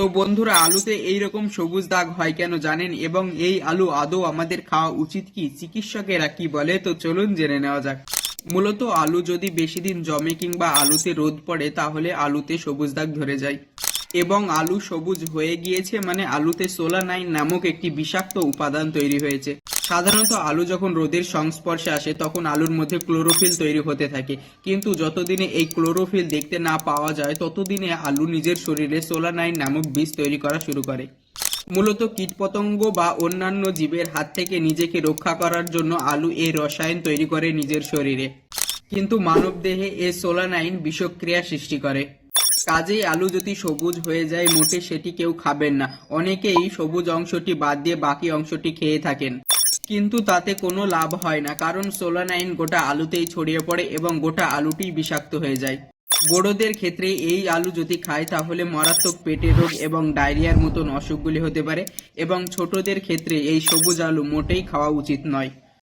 তো বন্ধুরা, আলুতে এই রকম সবুজ দাগ হয় কেন জানেন? এবং এই আলু আদৌ আমাদের খাওয়া উচিত কি? চিকিৎসকেরা কি বলে? তো চলুন জেনে নেওয়া যাক। মূলত আলু যদি বেশি দিন জমে কিংবা আলুতে রোদ পড়ে, তাহলে আলুতে সবুজ দাগ ধরে যায়। এবং আলু সবুজ হয়ে গিয়েছে মানে আলুতে সোলানাইন নামক একটি বিষাক্ত উপাদান তৈরি হয়েছে। সাধারণত আলু যখন রোদের সংস্পর্শে আসে, তখন আলুর মধ্যে ক্লোরোফিল তৈরি হতে থাকে। কিন্তু যতদিনে এই ক্লোরোফিল দেখতে না পাওয়া যায়, ততদিনে আলু নিজের শরীরে সোলানাইন নামক বীজ তৈরি করা শুরু করে। মূলত কীটপতঙ্গ বা অন্যান্য জীবের হাত থেকে নিজেকে রক্ষা করার জন্য আলু এই রসায়ন তৈরি করে নিজের শরীরে। কিন্তু মানবদেহে এ সোলানাইন বিষক্রিয়া সৃষ্টি করে। কাজেই আলু যদি সবুজ হয়ে যায়, মোটে সেটি কেউ খাবেন না। অনেকেই সবুজ অংশটি বাদ দিয়ে বাকি অংশটি খেয়ে থাকেন। কিন্তু তাতে কোনো লাভ হয় না, কারণ সোলানাইন গোটা আলুতেই ছড়িয়ে পড়ে এবং গোটা আলুটি বিষাক্ত হয়ে যায়। বড়দের ক্ষেত্রে এই আলু যদি খায়, তাহলে মারাত্মক পেটের রোগ এবং ডায়রিয়ার মতন অসুখগুলি হতে পারে এবং ছোটদের ক্ষেত্রে এই সবুজ আলু মোটেই খাওয়া উচিত নয়।